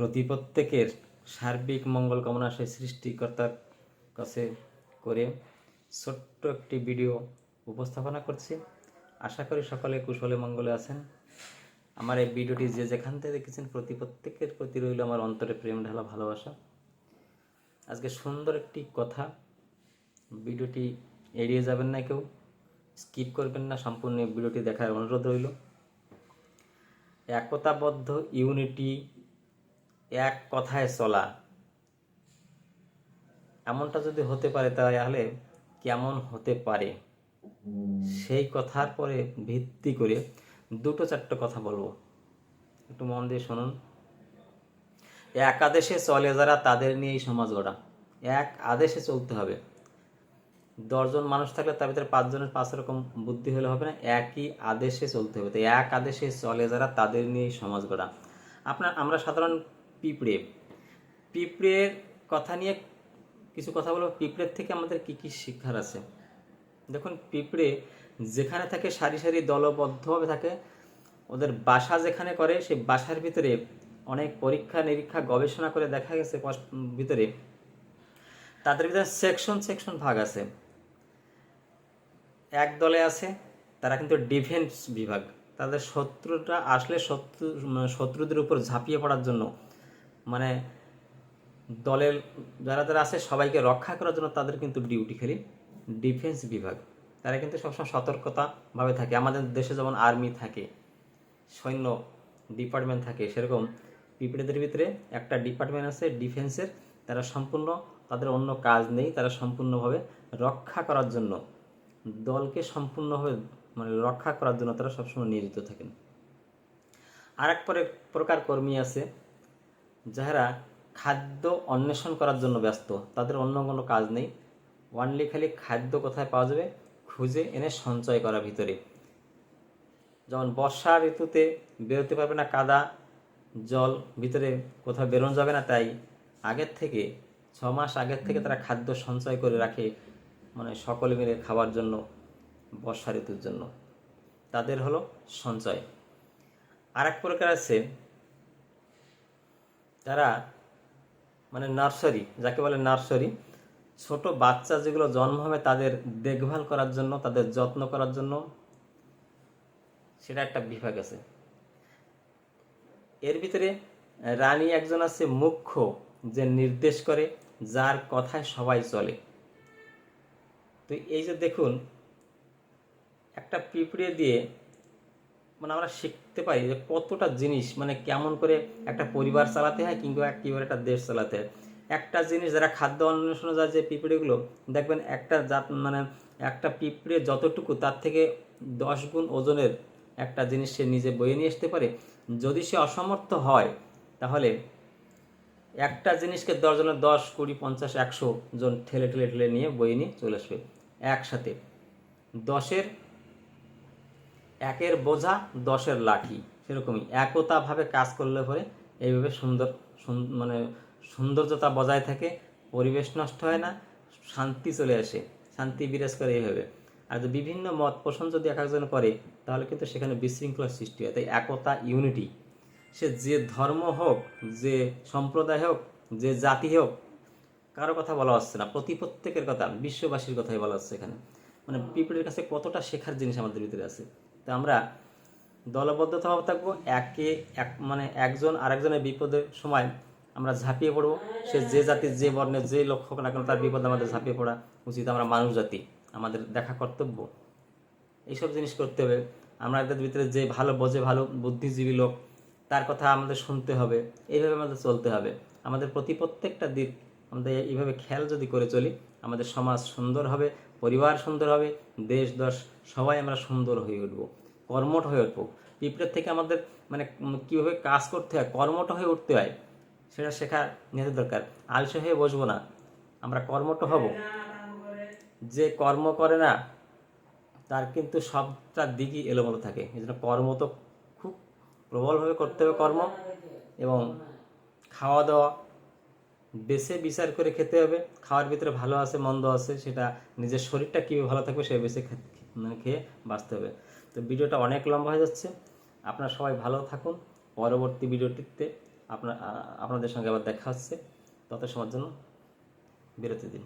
প্রতি প্রত্যেকের সার্বিক মঙ্গল কামনা সেই সৃষ্টিকর্তার কাছে করে ছোট্ট একটি ভিডিও উপস্থাপনা করছি। আশা করি সকলে কুশলে মঙ্গলে আছেন। আমার এই ভিডিওটি যে যেখান থেকে দেখেছেন, প্রতি প্রত্যেকের প্রতি রইল আমার অন্তরে প্রেম, ঢালা ভালোবাসা। আজকে সুন্দর একটি কথা। ভিডিওটি এড়িয়ে যাবেন না কেউ, স্কিপ করবেন না, সম্পূর্ণ ভিডিওটি দেখার অনুরোধ রইল। একতাবদ্ধ ইউনিটি এক কথায় চলা। এমনটা যদি হতে পারে তাহলে কেমন হতে পারে? সেই কথার পরে ভিত্তি করে দুটো চারটে কথা বলব। একটু মন দিয়ে শুনুন। এক আদেশে চলে যারা, তাদের নিয়েই সমাজ গড়া। এক আদেশে চলতে হবে। দশজন মানুষ থাকলে তার ভিতরে পাঁচজনের পাঁচ রকম বুদ্ধি হলে হবে না, একই আদেশে চলতে হবে। তো এক আদেশে চলে যারা, তাদের নিয়েই সমাজ গড়া। আপনার, আমরা সাধারণ পিঁপড়ে। পিঁপড়ের কথা নিয়ে কিছু কথা বলব। পিঁপড়ের থেকে আমাদের কি কি শিক্ষার আছে? দেখুন, পিঁপড়ে যেখানে থাকে সারি সারি দলবদ্ধভাবে থাকে, ওদের বাসা যেখানে করে, সেই বাসার ভিতরে অনেক পরীক্ষা, নিরীক্ষা, গবেষণা করে দেখা গেছে ভিতরে। তাদের ভিতরে সেকশন সেকশন ভাগ আছে। এক দলে আছে, তারা কিন্তু ডিফেন্স বিভাগ। তাদের শত্রুটা আসলে শত্রু শত্রুদের উপর ঝাঁপিয়ে পড়ার জন্য মানে দলের যারা যারা আছে সবাইকে রক্ষা করার জন্য তাদের কিন্তু ডিউটি খালি ডিফেন্স বিভাগ। তারা কিন্তু সবসময় সতর্কতাভাবে থাকে। আমাদের দেশে যেমন আর্মি থাকে, সৈন্য ডিপার্টমেন্ট থাকে, সেরকম পিঁপড়েদের ভিতরে একটা ডিপার্টমেন্ট আছে ডিফেন্সের তারা সম্পূর্ণ তাদের অন্য কাজ নেই। তারা সম্পূর্ণভাবে রক্ষা করার জন্য, দলকে সম্পূর্ণভাবে মানে রক্ষা করার জন্য তারা সবসময় নিয়োজিত থাকেন। আর এক প্রকার কর্মী আছে। যারা খাদ্য অন্বেষণ করার জন্য ব্যস্ত, তাদের অন্য কোনো কাজ নেই। ওয়ানলি খালি খাদ্য কোথায় পাওয়া যাবে? খুঁজে এনে সঞ্চয় করা ভিতরে। যেমন বর্ষা ঋতুতে বেরোতে পারবে না কাদা, জল, ভিতরে কোথাও বেরোনো যাবে না, তাই আগের থেকে, ছ মাস আগের থেকে তারা খাদ্য সঞ্চয় করে রাখে মানে সকলে মিলে খাবার জন্য, বর্ষা ঋতুর জন্য। তাদের হলো সঞ্চয়। আর এক প্রকার আছে তারা মানে নার্সারি, যাকে বলে নার্সারি, ছোট বাচ্চা যেগুলো জন্ম হবে তাদের দেখভাল করার জন্য, তাদের যত্ন করার জন্য সেটা একটা বিভাগ আছে। এর ভিতরে রানী একজন আছে মুখ্য, যে নির্দেশ করে, যার কথায় সবাই চলে। তো এই যে দেখুন, একটা পিঁপড়ে দিয়ে মানে আমরা শিখতে পারি যে কতটা জিনিস মানে কেমন করে একটা পরিবার চালাতে হয় কিংবা কীভাবে একটা দেশ চালাতে হয়। একটা জিনিস যারা খাদ্য অন্বেষণে যায় যে পিঁপড়েগুলো, দেখবেন একটা জাত মানে একটা পিঁপড়ে যতটুকু তার থেকে দশ গুণ ওজনের একটা জিনিস সে নিজে বয়ে নিয়ে আসতে পারে। যদি সে অসমর্থ হয়, তাহলে একটা জিনিসকে দশজনের দশ, কুড়ি, পঞ্চাশ, একশো জন ঠেলে ঠেলে ঠেলে নিয়ে বয়ে নিয়ে চলে আসবে একসাথে। দশের একের বোঝা, দশের লাঠি। সেরকমই একতাভাবে কাজ করলে পরে এইভাবে সুন্দর, সুন- মানে সৌন্দর্যতা বজায় থাকে, পরিবেশ নষ্ট হয় না, শান্তি চলে আসে, শান্তি বিরাজ করে এইভাবে। আর যদি বিভিন্ন মত পোষণ যদি এক একজন করে, তাহলে কিন্তু সেখানে বিশৃঙ্খলার সৃষ্টি হয়। তাই একতা, ইউনিটি। সে যে ধর্ম হোক, যে সম্প্রদায় হোক, যে জাতি হোক, কারও কথা বলা হচ্ছে না। প্রতি প্রত্যেকের কথা, বিশ্ববাসীর কথাই বলা হচ্ছে এখানে। মানে পিঁপড়ের কাছে কতটা শেখার জিনিস আমাদের ভিতরে আছে। তো আমরা দলবদ্ধভাবে থাকব। একে এক মানে একজন আরেকজনের বিপদের সময় আমরা ঝাঁপিয়ে পড়ব। সে যে জাতির যে বর্ণের যে লক্ষ্য না কেন তার বিপদে আমাদের ঝাঁপিয়ে পড়া উচিত। আমরা মানুষ জাতি, আমাদের দেখা কর্তব্য। এইসব জিনিস করতে হবে। আমাদের ভিতরে যে ভালো বোঝে, ভালো বুদ্ধিজীবী লোক, তার কথা আমাদের শুনতে হবে। এইভাবে আমাদের চলতে হবে। আমাদের প্রতি প্রত্যেকটা দিক আমাদের এইভাবে খেয়াল যদি করে চলি, আমাদের সমাজ সুন্দর হবে, পরিবার সুন্দর হবে, দেশ, দশ, সবাই আমরা সুন্দর হয়ে উঠবো। কর্মঠ হয়ে উঠবো। পিঁপড়ের থেকে আমাদের মানে কীভাবে কাজ করতে হয়, কর্মঠ হয়ে উঠতে হয়, সেটা শেখা নিতে দরকার। আলসে হয়ে বসবো না। আমরা কর্মঠ হব। যে কর্ম করে না, তার কিন্তু সবটা দিকই এলোমেলো থাকে। এই জন্য কর্ম তো খুব প্রবলভাবে করতে হবে কর্ম। এবং খাওয়া দাওয়া বেছে বিচার করে খেতে হবে। খাওয়ার ভিতরে ভালো আছে, মন্দ আছে, সেটা নিজের শরীরটা কীভাবে ভালো থাকবে, সে বেছে মানে খেয়ে বাঁচতে হবে। তো ভিডিওটা অনেক লম্বা হয়ে যাচ্ছে। আপনারা সবাই ভালো থাকুন। পরবর্তী ভিডিওটিতে আপনার আপনাদের সঙ্গে আবার দেখা হচ্ছে। তত সময়ের জন্য বিরতি দিন।